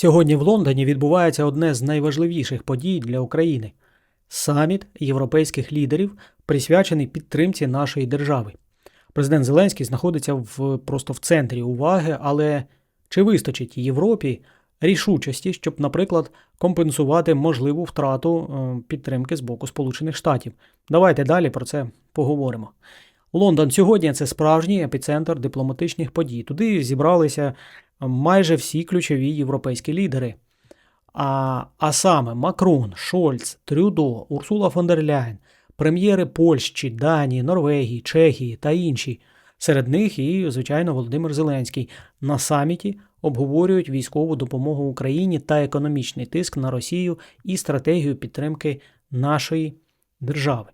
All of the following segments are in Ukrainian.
Сьогодні в Лондоні відбувається одне з найважливіших подій для України саміт європейських лідерів, присвячений підтримці нашої держави. Президент Зеленський знаходиться в, просто в центрі уваги, але чи вистачить Європі рішучості, щоб, наприклад, компенсувати можливу втрату е, підтримки з боку Сполучених Штатів? Давайте далі про це поговоримо. Лондон сьогодні це справжній епіцентр дипломатичних подій. Туди зібралися майже всі ключові європейські лідери. А, а саме Макрон, Шольц, Трюдо, Урсула фон дер Ляйн, прем'єри Польщі, Данії, Норвегії, Чехії та інші. Серед них і, звичайно, Володимир Зеленський на саміті обговорюють військову допомогу Україні та економічний тиск на Росію і стратегію підтримки нашої держави.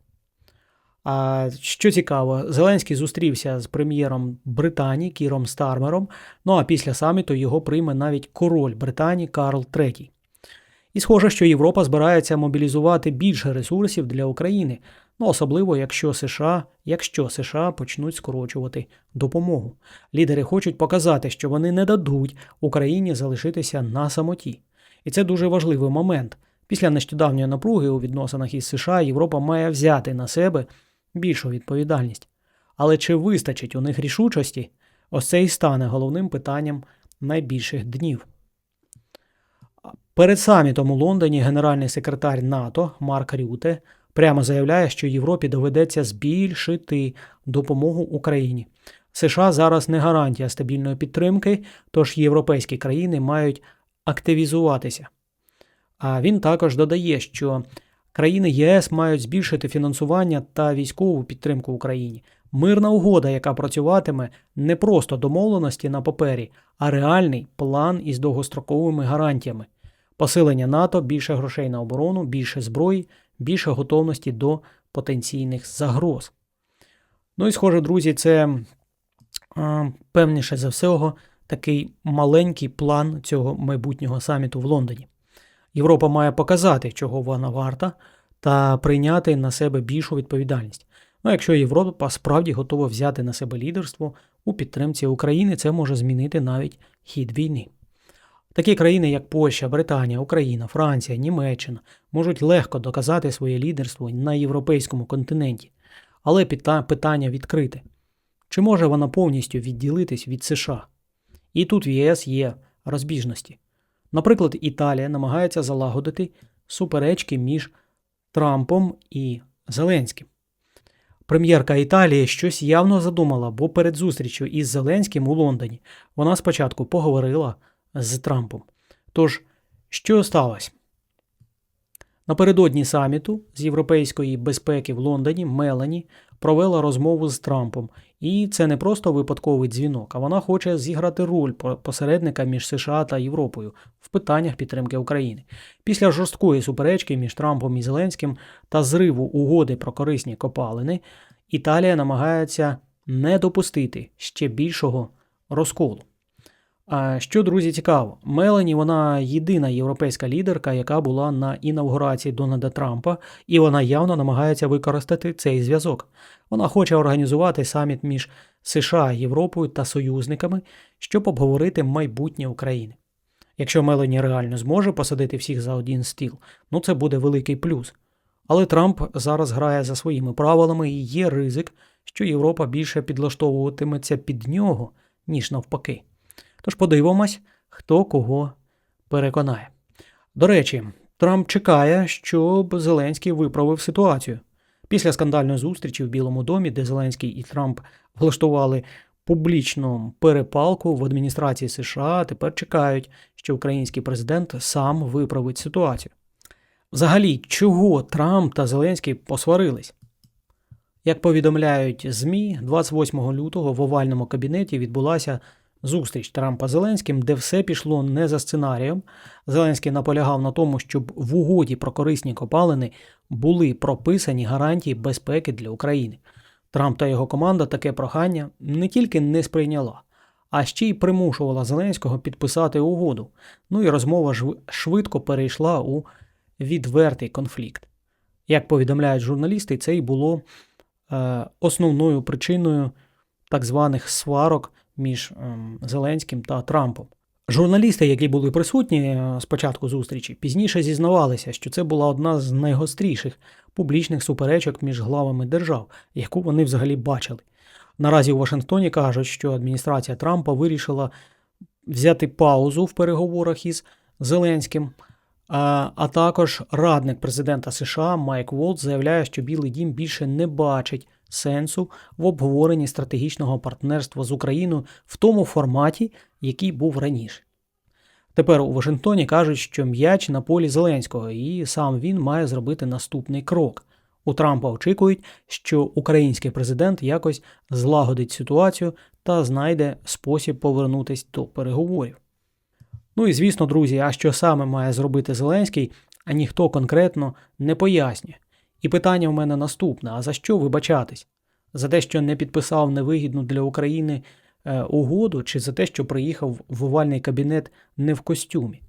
А що цікаво, Зеленський зустрівся з прем'єром Британії Кіром Стармером. Ну а після саміту його прийме навіть король Британії Карл III. І схоже, що Європа збирається мобілізувати більше ресурсів для України, ну особливо якщо США, якщо США почнуть скорочувати допомогу. Лідери хочуть показати, що вони не дадуть Україні залишитися на самоті. І це дуже важливий момент. Після нещодавньої напруги у відносинах із США Європа має взяти на себе більшу відповідальність. Але чи вистачить у них рішучості? Ось це і стане головним питанням найбільших днів. Перед самітом у Лондоні генеральний секретар НАТО Марк Рюте прямо заявляє, що Європі доведеться збільшити допомогу Україні. США зараз не гарантія стабільної підтримки, тож європейські країни мають активізуватися. А він також додає, що країни ЄС мають збільшити фінансування та військову підтримку Україні. Мирна угода, яка працюватиме не просто домовленості на папері, а реальний план із довгостроковими гарантіями. Посилення НАТО, більше грошей на оборону, більше зброї, більше готовності до потенційних загроз. Ну і, схоже, друзі, це певніше за всього такий маленький план цього майбутнього саміту в Лондоні. Європа має показати, чого вона варта, та прийняти на себе більшу відповідальність. Ну, якщо Європа справді готова взяти на себе лідерство у підтримці України, це може змінити навіть хід війни. Такі країни, як Польща, Британія, Україна, Франція, Німеччина, можуть легко доказати своє лідерство на європейському континенті. Але питання відкрите: чи може вона повністю відділитись від США? І тут в ЄС є розбіжності. Наприклад, Італія намагається залагодити суперечки між Трампом і Зеленським. Прем'єрка Італії щось явно задумала, бо перед зустрічю із Зеленським у Лондоні вона спочатку поговорила з Трампом. Тож, що сталося? Напередодні саміту з європейської безпеки в Лондоні Мелані провела розмову з Трампом, і це не просто випадковий дзвінок, а вона хоче зіграти роль посередника між США та Європою в питаннях підтримки України. Після жорсткої суперечки між Трампом і Зеленським та зриву угоди про корисні копалини, Італія намагається не допустити ще більшого розколу. Що, друзі, цікаво, Мелані вона єдина європейська лідерка, яка була на інаугурації Дональда Трампа, і вона явно намагається використати цей зв'язок. Вона хоче організувати саміт між США, Європою та союзниками, щоб обговорити майбутнє України. Якщо Мелані реально зможе посадити всіх за один стіл, ну це буде великий плюс. Але Трамп зараз грає за своїми правилами і є ризик, що Європа більше підлаштовуватиметься під нього, ніж навпаки. Тож подивимось, хто кого переконає. До речі, Трамп чекає, щоб Зеленський виправив ситуацію. Після скандальної зустрічі в Білому домі, де Зеленський і Трамп влаштували публічну перепалку в адміністрації США, тепер чекають, що український президент сам виправить ситуацію. Взагалі, чого Трамп та Зеленський посварились? Як повідомляють ЗМІ, 28 лютого в овальному кабінеті відбулася зустріч Трампа Зеленським, де все пішло не за сценарієм. Зеленський наполягав на тому, щоб в угоді про корисні копалини були прописані гарантії безпеки для України. Трамп та його команда таке прохання не тільки не сприйняла, а ще й примушувала Зеленського підписати угоду. Ну і розмова швидко перейшла у відвертий конфлікт. Як повідомляють журналісти, це й було е, основною причиною так званих сварок між ем, Зеленським та Трампом. Журналісти, які були присутні е, з початку зустрічі, пізніше зізнавалися, що це була одна з найгостріших публічних суперечок між главами держав, яку вони взагалі бачили. Наразі у Вашингтоні кажуть, що адміністрація Трампа вирішила взяти паузу в переговорах із Зеленським. А, а також радник президента США Майк Волт заявляє, що Білий Дім більше не бачить сенсу в обговоренні стратегічного партнерства з Україною в тому форматі, який був раніше. Тепер у Вашингтоні кажуть, що м'яч на полі Зеленського, і сам він має зробити наступний крок. У Трампа очікують, що український президент якось злагодить ситуацію та знайде спосіб повернутися до переговорів. Ну і звісно, друзі, а що саме має зробити Зеленський, а ніхто конкретно не пояснює. І питання в мене наступне: а за що вибачатись? За те, що не підписав невигідну для України е, угоду, чи за те, що приїхав в овальний кабінет не в костюмі?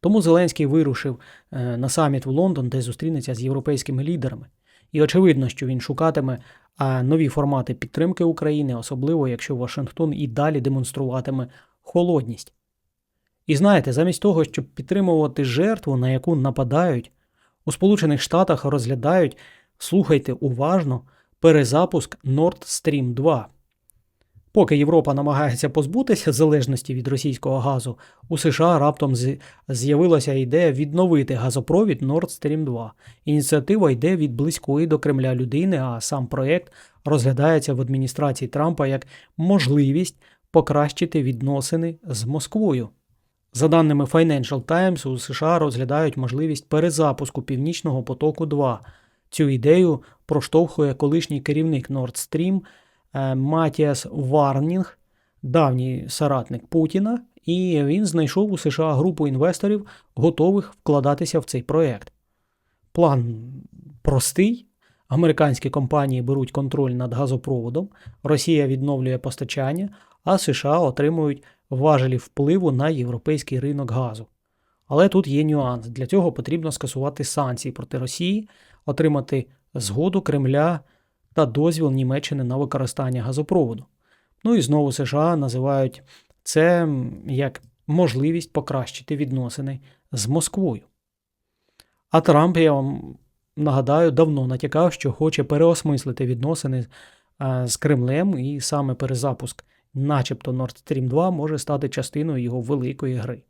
Тому Зеленський вирушив е, на саміт в Лондон, де зустрінеться з європейськими лідерами. І очевидно, що він шукатиме а, нові формати підтримки України, особливо якщо Вашингтон і далі демонструватиме холодність. І знаєте, замість того, щоб підтримувати жертву, на яку нападають, у Сполучених Штатах розглядають, слухайте уважно, перезапуск Nord Stream 2. Поки Європа намагається позбутися залежності від російського газу, у США раптом з'явилася ідея відновити газопровід Nord Stream 2. Ініціатива йде від близької до Кремля людини, а сам проєкт розглядається в адміністрації Трампа як можливість покращити відносини з Москвою. За даними Financial Times, у США розглядають можливість перезапуску Північного потоку 2. Цю ідею проштовхує колишній керівник Nord Stream е, Матіас Варнінг, давній соратник Путіна, і він знайшов у США групу інвесторів, готових вкладатися в цей проєкт. План простий. Американські компанії беруть контроль над газопроводом, Росія відновлює постачання, а США отримують важелі впливу на європейський ринок газу. Але тут є нюанс. Для цього потрібно скасувати санкції проти Росії, отримати згоду Кремля та дозвіл Німеччини на використання газопроводу. Ну і знову США називають це як можливість покращити відносини з Москвою. А Трамп, я вам нагадаю, давно натякав, що хоче переосмислити відносини е, з Кремлем, і саме перезапуск, начебто Nord Stream 2, може стати частиною його великої гри.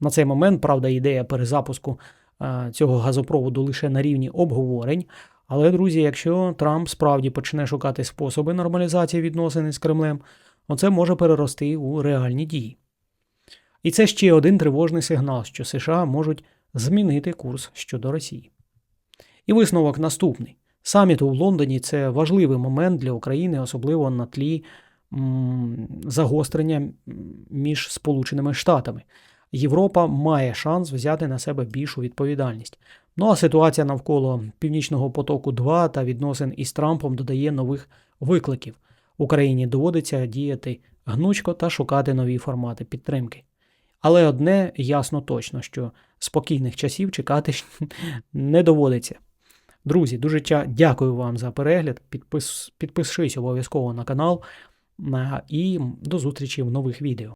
На цей момент, правда, ідея перезапуску е, цього газопроводу лише на рівні обговорень. Але, друзі, якщо Трамп справді почне шукати способи нормалізації відносин з Кремлем, оце може перерости у реальні дії. І це ще один тривожний сигнал, що США можуть змінити курс щодо Росії. І висновок наступний: саміт у Лондоні це важливий момент для України, особливо на тлі загострення між Сполученими Штатами. Європа має шанс взяти на себе більшу відповідальність. Ну а ситуація навколо Північного потоку 2 та відносин із Трампом додає нових викликів. Україні доводиться діяти гнучко та шукати нові формати підтримки. Але одне ясно точно, що спокійних часів чекати не доводиться. Друзі, дуже дякую вам за перегляд. Підпис, підпишись обов'язково на канал. І до зустрічі в нових відео.